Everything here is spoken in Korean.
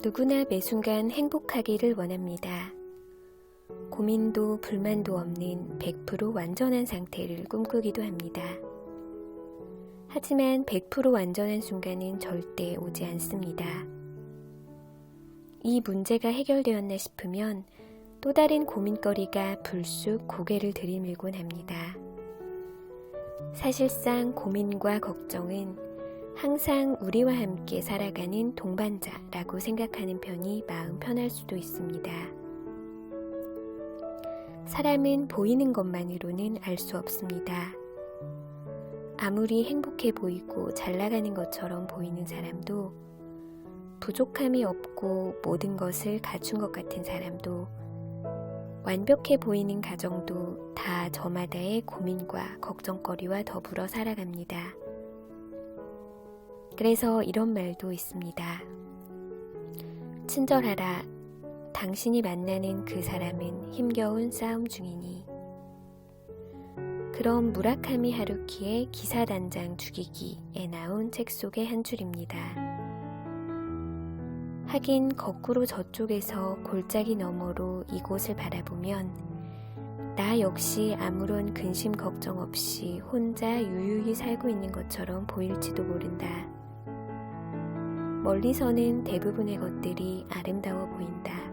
누구나 매 순간 행복하기를 원합니다. 고민도 불만도 없는 100% 완전한 상태를 꿈꾸기도 합니다. 하지만 100% 완전한 순간은 절대 오지 않습니다. 이 문제가 해결되었나 싶으면 또 다른 고민거리가 불쑥 고개를 들이밀곤 합니다. 사실상 고민과 걱정은 항상 우리와 함께 살아가는 동반자라고 생각하는 편이 마음 편할 수도 있습니다. 사람은 보이는 것만으로는 알 수 없습니다. 아무리 행복해 보이고 잘 나가는 것처럼 보이는 사람도 부족함이 없고 모든 것을 갖춘 것 같은 사람도 완벽해 보이는 가정도 다 저마다의 고민과 걱정거리와 더불어 살아갑니다. 그래서 이런 말도 있습니다. 친절하라. 당신이 만나는 그 사람은 힘겨운 싸움 중이니. 그럼 무라카미 하루키의 기사 단장 죽이기에 나온 책 속의 한 줄입니다. 하긴 거꾸로 저쪽에서 골짜기 너머로 이곳을 바라보면 나 역시 아무런 근심 걱정 없이 혼자 유유히 살고 있는 것처럼 보일지도 모른다. 멀리서는 대부분의 것들이 아름다워 보인다.